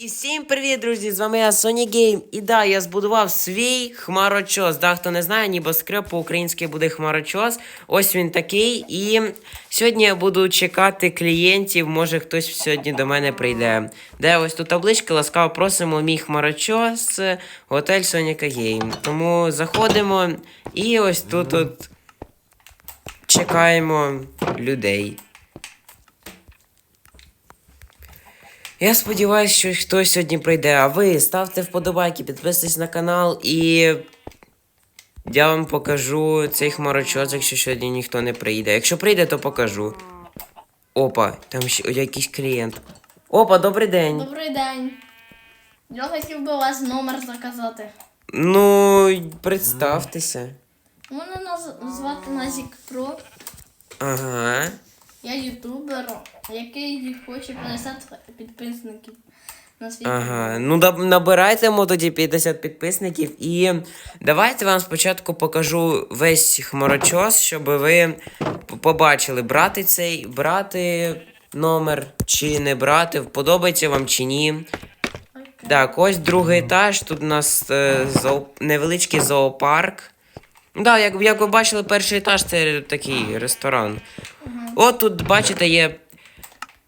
І всім привіт, друзі! З вами я Sony Game. І да, я збудував свій хмарочос. Да, хто не знає, небоскреб по-українськи буде хмарочос. Ось він такий. І сьогодні я буду чекати клієнтів. Може хтось сьогодні до мене прийде. Де ось тут табличка, ласкаво просимо мій хмарочос, готель Соніка Game. Тому заходимо і ось тут от чекаємо людей. Я сподіваюся, що хтось сьогодні прийде. А ви ставте вподобайки, підписуйтесь на канал і я вам покажу цей хмарочос, якщо сьогодні ніхто не прийде. Якщо прийде, то покажу. Опа, там ще якийсь клієнт. Опа, добрий день. Добрий день. Я хотів би у вас номер заказати. Ну, представтеся. Мене наз- звати Назік Про. Ага. Я ютубер, який хоче 50 підписників на свій Ага, ну набирайте тоді 50 підписників і давайте вам спочатку покажу весь хмарочос, щоб ви побачили, брати цей, брати номер чи не брати, подобається вам чи ні. Окей. Так, ось другий етаж. Тут у нас е, зоо... невеличкий зоопарк. Да, як, як ви бачили, перший етаж це такий ресторан. От тут, бачите, є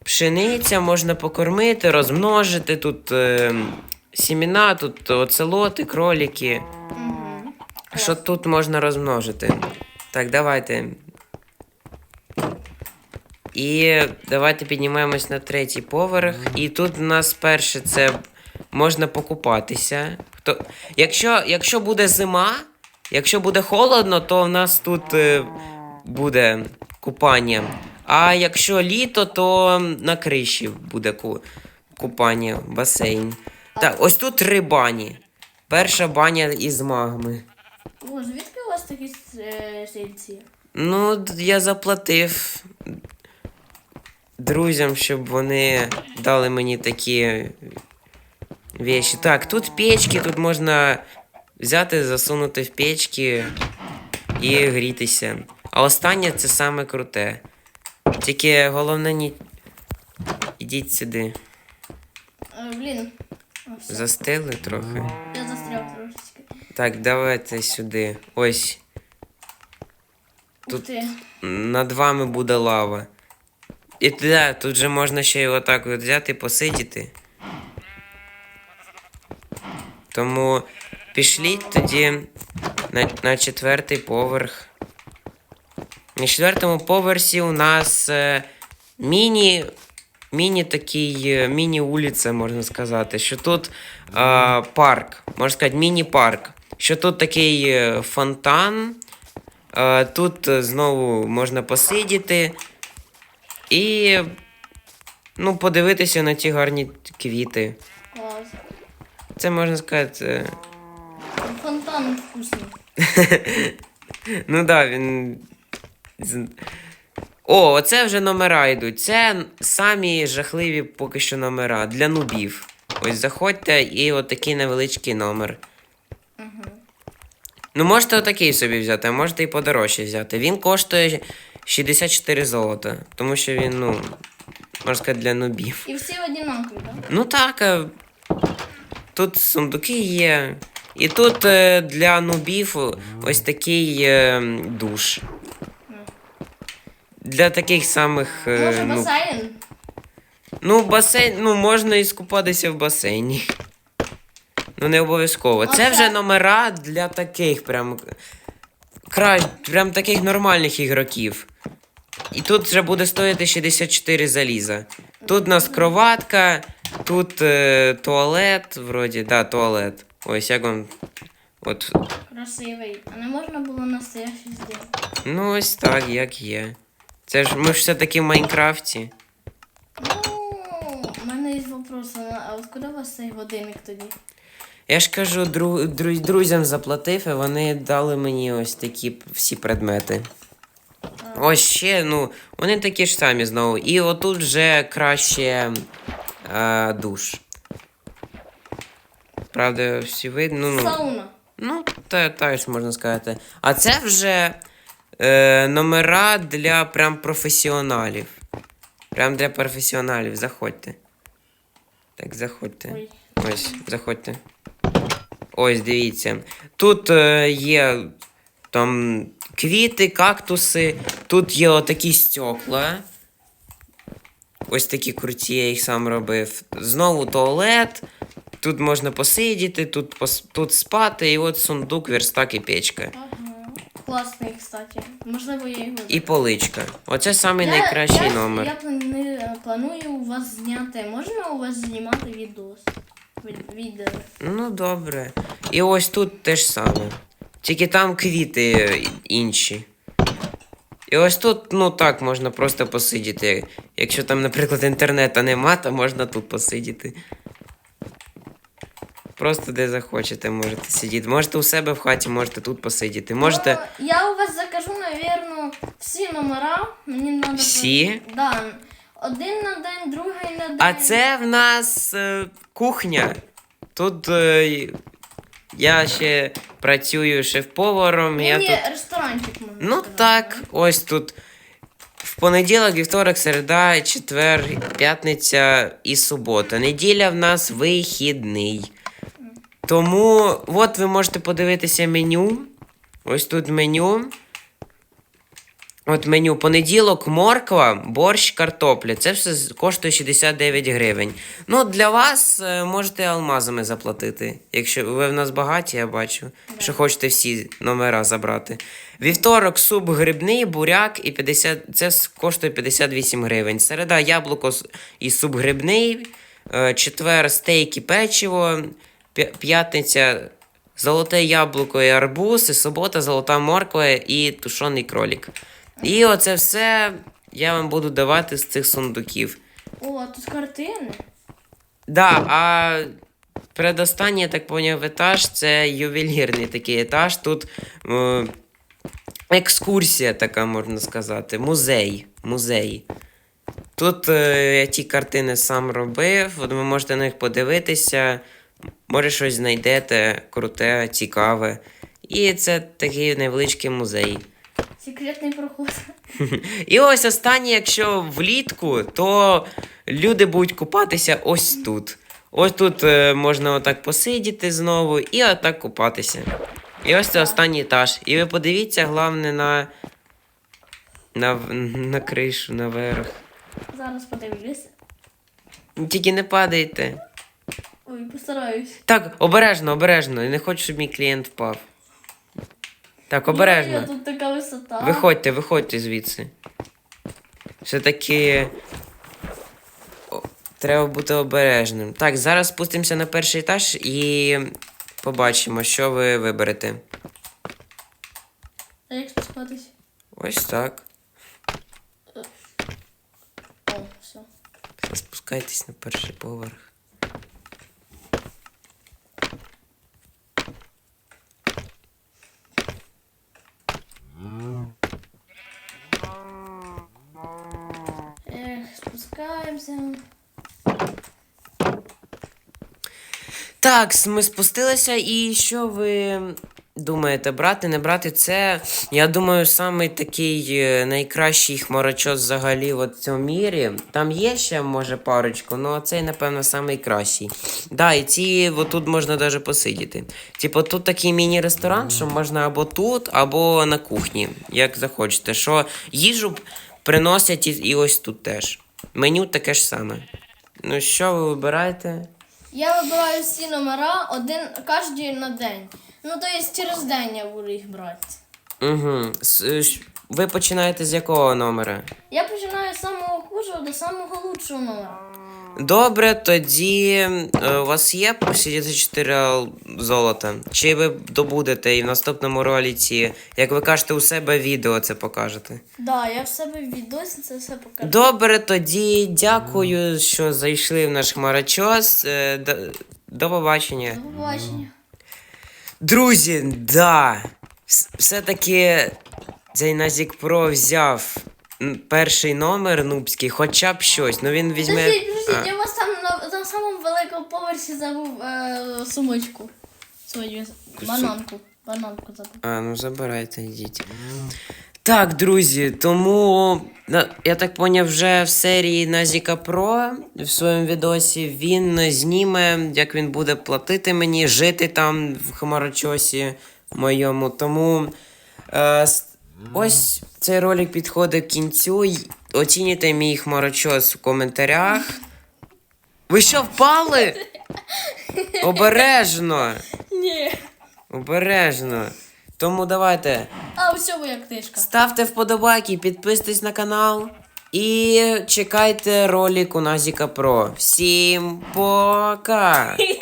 пшениця, можна покормити, розмножити. Тут е, сіміна, тут оцелоти, кроліки. Що тут можна розмножити? Так, давайте. І давайте піднімаємось на третій поверх. І тут у нас перше це можна покупатися. Хто... Якщо, якщо буде зима, якщо буде холодно, то в нас тут е, буде купання. А якщо літо, то на криші буде ку... купання, басейн. Так, ось тут три бані. Перша баня із магми. О, звідки у вас такі е, сільці? Ну, я заплатив друзям, щоб вони дали мені такі вещі. Так, тут печки, тут можна взяти, засунути в печки і грітися. А останнє це саме круте. Тільки головне ні. Ідіть сюди. Е, блін. Застили трохи. Я застряв трошечки. Так, давайте сюди. Ось. Ух ти. Над вами буде лава. І да, тут же можна ще й отак от взяти, посидіти. Тому пішліть тоді на, на четвертий поверх. На четвертому поверсі у нас е, міні. Міні такий, е, міні-вулиця, можна сказати. Що тут е, парк, можна сказати, міні-парк. Що тут такий е, фонтан. Е, Тут е, знову можна посидіти і ну, подивитися на ті гарні квіти. Це можна сказати. Фонтан вкусний. Ну так, да, він. О, оце вже номера йдуть. Це самі жахливі поки що номера для нубів. Ось заходьте і отакий невеличкий номер. Ну, можете отакий собі взяти, а можете і подорожче взяти. Він коштує 64 золота, тому що він, ну, можна сказати, для нубів. І всі одинакові, так? Ну так. Тут сундуки є. І тут е, для нубів ось такий е, душ. Для таких самих. е, Може ну, басейн? ну, басейн, ну, можна і скупатися в басейні. Ну, не обов'язково. Це вже номера для таких прям. Кра... Прям таких нормальних ігроків. І тут вже буде стоїти 64 заліза. Тут у нас кроватка, тут е, туалет, вроді, да, туалет. Ось як вам. От. Красивий. А не можна було настоящий зробити? Ну, ось так, як є. Це ж ми ж все-таки в Майнкрафті. Ну, у мене є вопрос, а от куди у вас цей годинник тоді? Я ж кажу, дру, дру, друзям заплатив, і вони дали мені ось такі всі предмети. Ось ще, ну, вони такі ж самі знову. І отут вже краще е, душ. Правда, всі видно. Ну, Сауна. ну та, теж можна сказати. А це вже е, номера для прям професіоналів. Прям для професіоналів, заходьте. Так, заходьте. Ой. Ось, заходьте. Ось, дивіться. Тут е, є там квіти, кактуси, тут є отакі стекла. Ось такі круті, я їх сам робив. Знову туалет. Тут можна посидіти, тут, пос... тут спати, і от сундук, верстак і печка. Ага. Класний, кстати. Можливо, я його. І поличка. Оце самий Я- найкращий я, номер. Я планую, планую у вас зняти. Можна у вас знімати відос? Від- Відео. Ну, добре. І ось тут те ж саме. Тільки там квіти е, інші. І ось тут, ну так, можна просто посидіти. Якщо там, наприклад, інтернету нема, то можна тут посидіти. Просто де захочете, можете сидіти. Можете у себе в хаті, можете тут посидіти. Можете. Ну, я у вас закажу, навірно, всі номера. Мені треба. Всі? Да. Один на день, другий на день. А це в нас е, кухня. Тут е, я ще працюю шеф-поваром. Я Мені тут... ресторанчик можна Ну сказати, так, ось тут. В понеділок, вівторок, середа, четвер, п'ятниця і субота. Неділя в нас вихідний. Тому от ви можете подивитися меню. Ось тут меню. От меню понеділок, морква, борщ, картопля. Це все коштує 69 гривень. Ну, для вас е, можете алмазами заплатити. Якщо ви в нас багаті, я бачу. Що хочете всі номера забрати. Вівторок, суп грибний, буряк і 50, це коштує 58 гривень. Середа яблуко і суп грибний. Е, Четвер стейк і печиво. П'я- П'ятниця золоте яблуко і арбуз, і субота золота морква і тушений кролік. І оце все я вам буду давати з цих сундуків. О, тут картини. Да, а передостанній, я так поняв, етаж це ювелірний такий етаж. Тут е, екскурсія така, можна сказати. Музей. Музей. Тут е, я ті картини сам робив, от ви можете на них подивитися. Може, щось знайдете круте, цікаве. І це такий невеличкий музей. Секретний проход. І ось останнє, якщо влітку, то люди будуть купатися ось тут. Ось тут е, можна отак посидіти знову і отак купатися. І ось це останній етаж. І ви подивіться, головне, на, на, на кришу, наверх. Зараз подивлюся. Тільки не падайте. Ой, постараюсь. Так, обережно, обережно. Я не хочу, щоб мій клієнт впав. Так, обережно. Ой, тут така висота. Виходьте, виходьте звідси. Все-таки. о, Треба бути обережним. Так, зараз спустимося на перший етаж і побачимо, що ви виберете. А як спускатись? Ось так. О, все. Спускайтесь на перший поверх. Так, ми спустилися, і що ви думаєте, брати, не брати? Це, я думаю, самий такий е, найкращий хмарочос взагалі в цьому мірі. Там є ще, може, парочку, але цей, напевно, самий кращий. Да, і ці тут можна навіть посидіти. Типу, тут такий міні-ресторан, що можна або тут, або на кухні, як захочете. Що їжу приносять і, і ось тут теж. Меню таке ж саме. Ну, що ви вибираєте? Я вибираю всі номера один кожен на день. Ну, то є через день я буду їх брати. Угу. Ви починаєте з якого номера? Я починаю з самого хужого до самого лучшого номера. Добре, тоді е, у вас є по 64 золота? Чи ви добудете і в наступному ролиці, як ви кажете, у себе відео це покажете? Да, я в себе в відосі це все покажу. Добре, тоді дякую, що зайшли в наш хмарочос. Е, До, до побачення. До побачення. Друзі, да. Все-таки цей Назік Про взяв перший номер нубський, хоча б щось. Ну він візьме. Подождіть, А. я у вас там на, на самому великому поверсі забув е, сумочку. Свою бананку. Бананку забув. А, ну забирайте, йдіть. Так, друзі, тому я так поняв, вже в серії Назіка Про в своєму відосі він зніме, як він буде платити мені, жити там в хмарочосі моєму. Тому е, ось цей ролик підходить к кінцю. Оцінюйте мій хмарочос в коментарях. Ви що впали? Обережно! Ні. Обережно. Тому давайте. А, ось як книжка. Ставте вподобайки, підписуйтесь на канал і чекайте ролик у Назіка Про. Всім пока!